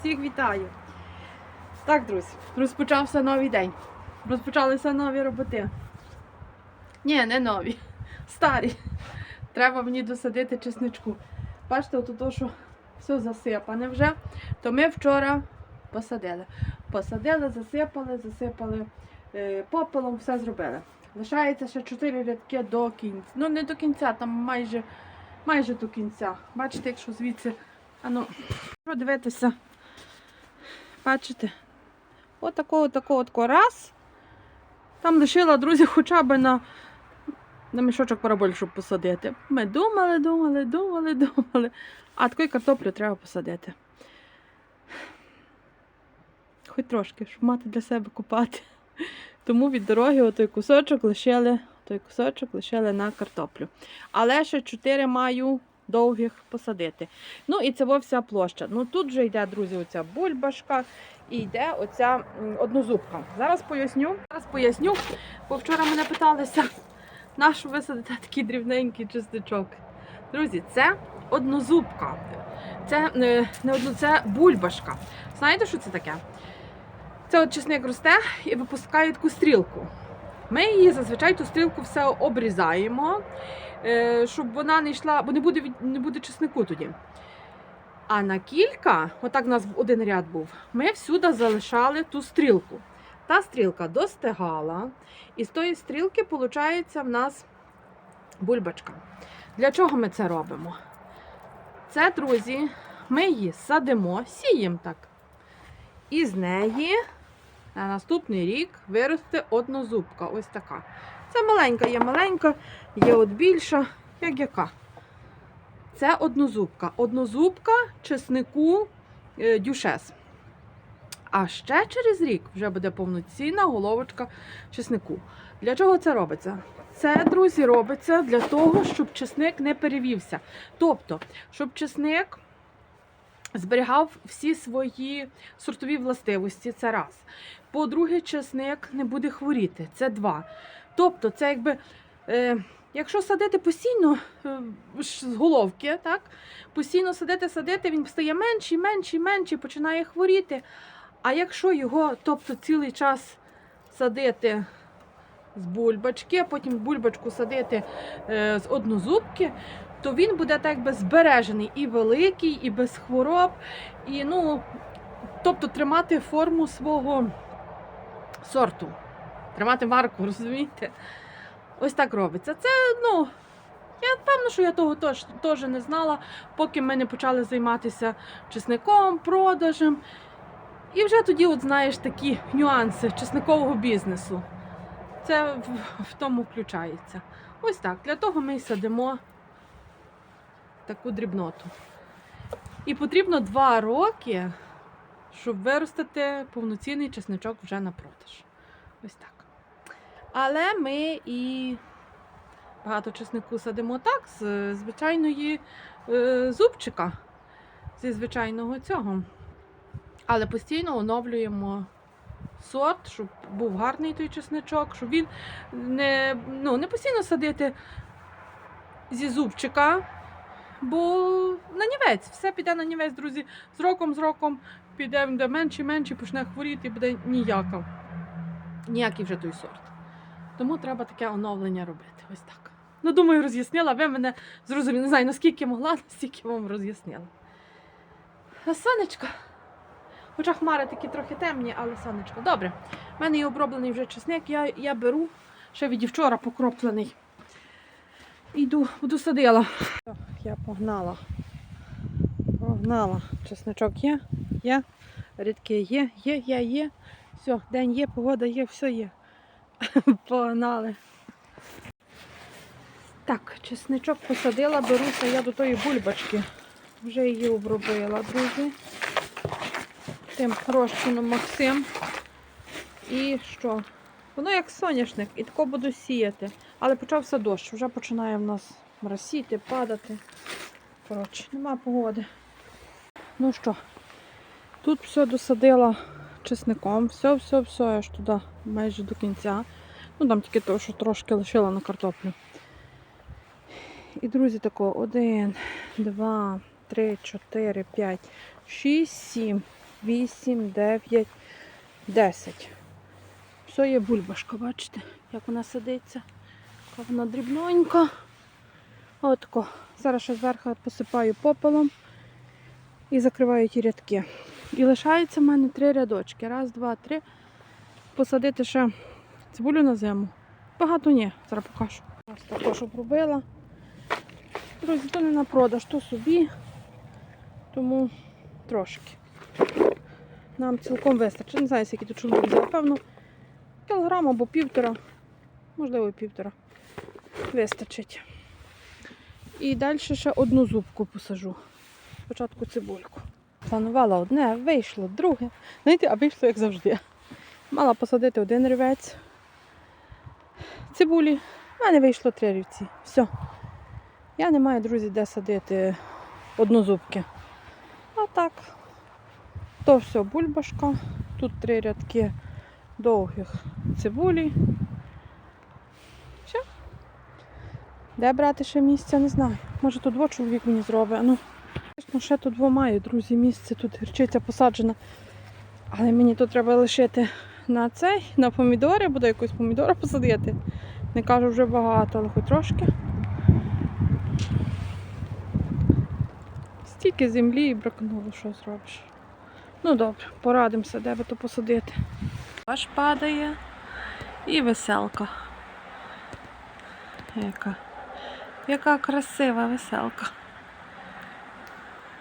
Всіх вітаю! Так, друзі, розпочався новий день. Розпочалися нові роботи. Ні, не нові, старі. Треба мені досадити чесничку. Бачите, от то, що все засипане вже, то ми вчора посадили. Посадили, засипали, засипали е, попелом, все зробили. Лишається ще 4 рядки до кінця. Ну, не до кінця, там майже, майже до кінця. Бачите, якщо звідси. А ну, дивитися? Бачите? Отакого, такого, такого раз. Там лишила, друзі, хоча б на, на мішочок параболь, щоб посадити. Ми думали, думали, думали, думали. А такої картоплю треба посадити. Хоч трошки, щоб мати для себе купати. Тому від дороги отой кусочок лишили, той кусочок лишили на картоплю. Але ще 4 маю довгих посадити. Ну і це вся площа. Ну тут вже йде, друзі, оця бульбашка і йде оця однозубка. Зараз поясню. Зараз поясню, бо вчора мене питалися, на що висадити такий дрібненький чистичок. Друзі, це однозубка. Це е, не одно, це бульбашка. Знаєте, що це таке? Це от чесник росте і випускає таку стрілку. Ми її зазвичай ту стрілку все обрізаємо, е, щоб вона не йшла, бо не буде, не буде чеснику тоді. А на кілька, отак у нас один ряд був, ми всюди залишали ту стрілку. Та стрілка достигала, і з тої стрілки, виходить, в нас бульбачка. Для чого ми це робимо? Це, друзі, ми її садимо, сіємо так. І з неї на наступний рік виросте однозубка. Ось така. Це маленька, є маленька, є от більша, як яка. Це однозубка. Однозубка чеснику е, дюшес. А ще через рік вже буде повноцінна головочка чеснику. Для чого це робиться? Це, друзі, робиться для того, щоб чесник не перевівся. Тобто, щоб чесник зберігав всі свої сортові властивості. Це раз. По-друге, чесник не буде хворіти. Це два. Тобто, це якби. Е, Якщо садити постійно е, з головки, так? постійно садити, садити, він стає менший, менший, менший, починає хворіти. А якщо його, тобто цілий час садити з бульбачки, потім бульбачку садити е, з однозубки, то він буде так би збережений і великий, і без хвороб, і ну, тобто тримати форму свого сорту, тримати марку, розумієте? Ось так робиться. Це, ну, я певно, що я того теж, не знала, поки ми не почали займатися чесником, продажем. І вже тоді, от знаєш, такі нюанси чесникового бізнесу. Це в, в тому включається. Ось так. Для того ми й садимо таку дрібноту. І потрібно два роки, щоб виростити повноцінний чесничок вже на продаж. Ось так. Але ми і багато чеснику садимо так, з звичайної е, зубчика, зі звичайного цього. Але постійно оновлюємо сорт, щоб був гарний той чесничок, щоб він не, ну, не постійно садити зі зубчика, бо на нівець, все піде на нівець, друзі. З роком, з роком піде де менше, менше, почне хворіти буде ніяка. Ніякий вже той сорт. Тому треба таке оновлення робити. Ось так. Ну, думаю, роз'яснила. Ви мене зрозуміли. Не знаю, наскільки могла, настільки вам роз'яснила. Сонечко. Хоча хмари такі трохи темні, але сонечко. Добре. У мене є оброблений вже чесник, я, я беру ще від вчора покроплений. Йду, садила. Я погнала. Погнала. Чесничок є, є, рідки є, є, є, є. Все, день є, погода є, все є. Погнали. Так, чесничок посадила, беруся я до тої бульбачки. Вже її обробила, друзі. Тим розчином Максим. І що? Воно як соняшник, і тако буду сіяти. Але почався дощ, вже починає в нас моросіти, падати. Коротше, нема погоди. Ну що, тут все досадила чесником, все, все, все, аж туди майже до кінця. Ну там тільки то, що трошки лишила на картоплю. І, друзі, тако, один, два, три, чотири, п'ять, шість, сім. 8, 9, 10. Все є бульбашка, бачите, як вона сидиться. Яка вона дрібненька. Отко. Зараз ще зверху посипаю попелом і закриваю ті рядки. І лишається в мене три рядочки. Раз, два, три. Посадити ще цибулю на зиму. Багато ні, зараз покажу. Ось також обробила. Друзі, то не на продаж, то собі. Тому трошки. Нам цілком вистачить. Не знаю, скільки тут чоловік взяв. Певно, кілограм або півтора, можливо, і півтора. Вистачить. І далі ще одну зубку посажу. Спочатку цибульку. Планувала одне, вийшло друге. Знаєте, а вийшло як завжди. Мала посадити один рівець. Цибулі. У мене вийшло три рівці. Все. Я не маю, друзі, де садити однозубки. А так, то все бульбашка. Тут три рядки довгих цибулі. Все. Де брати ще місця, не знаю. Може тут двох чоловік мені зробить. Ну, звісно, ще тут двоє маю, друзі, місце. Тут гірчиця посаджена. Але мені тут треба лишити на цей, на помідори, буду якусь помідори посадити. Не кажу вже багато, але хоч трошки. Стільки землі і бракнуло, що зробиш. Ну добре, порадимося, де би то посадити. Аж падає і веселка. Яка, яка красива веселка.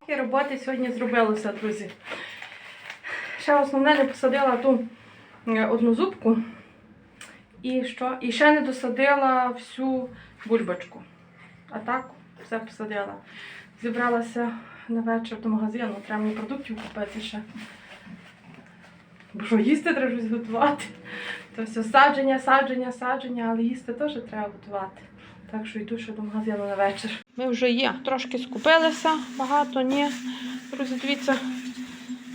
Такі роботи сьогодні зробилося, друзі. Ще основне не посадила ту е, одну зубку. І що? І ще не досадила всю бульбочку. А так, все посадила. Зібралася на вечір до магазину, треба мені продуктів купити ще. Бо що їсти треба щось готувати. То все садження, садження, садження, але їсти теж треба готувати. Так що йду ще до магазину на вечір. Ми вже є, трошки скупилися, багато ні. Друзі, дивіться,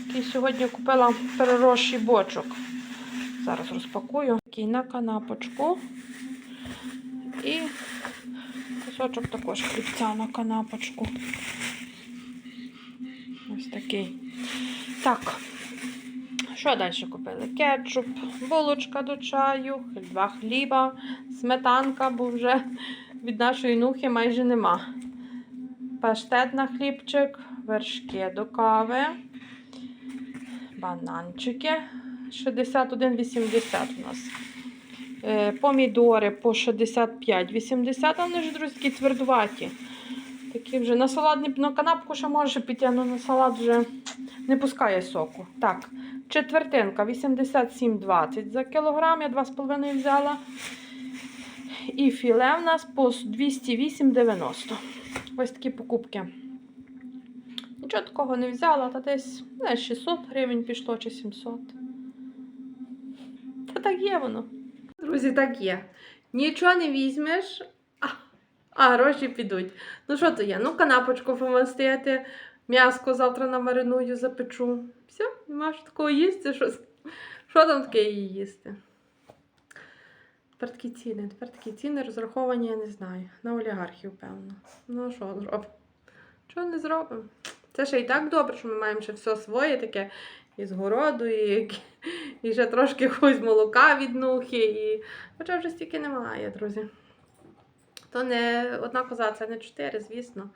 який сьогодні купила переросший бочок. Зараз розпакую. Такий на канапочку. І кусочок також хлібця на канапочку. Ось такий. Так. Що далі купили? Кетчуп, булочка до чаю, два хліба, сметанка, бо вже від нашої нухи майже нема. Паштет на хлібчик, вершки до кави, бананчики 61,80 у нас. Е, Помідори по 65,80, а вони ж, друзі, твердуваті. Такі вже на салат на канапку ще може піти, але на салат вже не пускає соку. Так, четвертинка 87,20 за кілограм, я 2,5 взяла. І філе в нас по 208,90. Ось такі покупки. Нічого такого не взяла, та десь не, 600 гривень пішло чи 700. Та так є воно. Друзі, так є. Нічого не візьмеш, а, а гроші підуть. Ну що то є? Ну, канапочку помастити, м'яско завтра намариную, запечу. Все, нема що такого їсти. Що, що там таке її їсти? Тепер ціни. Тепер такі ціни розраховані, я не знаю. На олігархів, певно. Ну, що зробимо? Чого не зробимо? Це ще і так добре, що ми маємо ще все своє таке із городу, і, і ще трошки якогось молока від нухи. І... Хоча вже стільки немає, друзі. То не одна коза, це не чотири, звісно.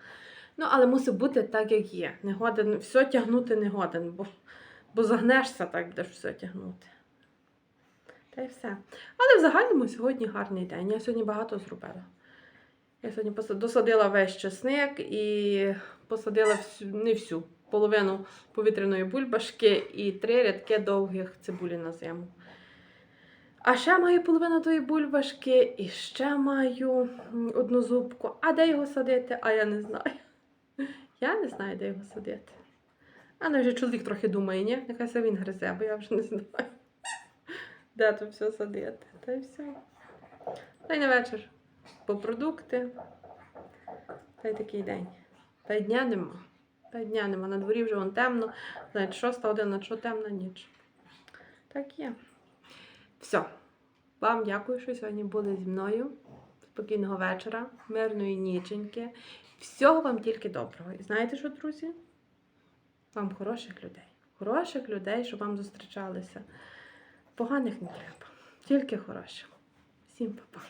Ну, але мусить бути так, як є. Не годен, все тягнути не годен, бо, бо загнешся так, будеш все тягнути. Та й все. Але в загальному сьогодні гарний день. Я сьогодні багато зробила. Я сьогодні досадила весь чесник і посадила всю, не всю, половину повітряної бульбашки і три рядки довгих цибулі на зиму. А ще маю половину тої бульбашки, і ще маю одну зубку. А де його садити? А я не знаю. Я не знаю, де його садити. А ну вже чоловік трохи думає, ні? Нехай він гризе, бо я вже не знаю. Де тут все садити? Та й все. Та й на вечір. По продукти. Та й такий день. Та й дня нема. Та й дня нема. На дворі вже вон темно. Навіть шоста година, що темна ніч. Так є. Все. Вам дякую, що сьогодні були зі мною. Спокійного вечора, мирної ніченьки. Всього вам тільки доброго. І знаєте що, друзі? Вам хороших людей. Хороших людей, щоб вам зустрічалися. Поганих не треба. Тільки хороших. Всім па-па.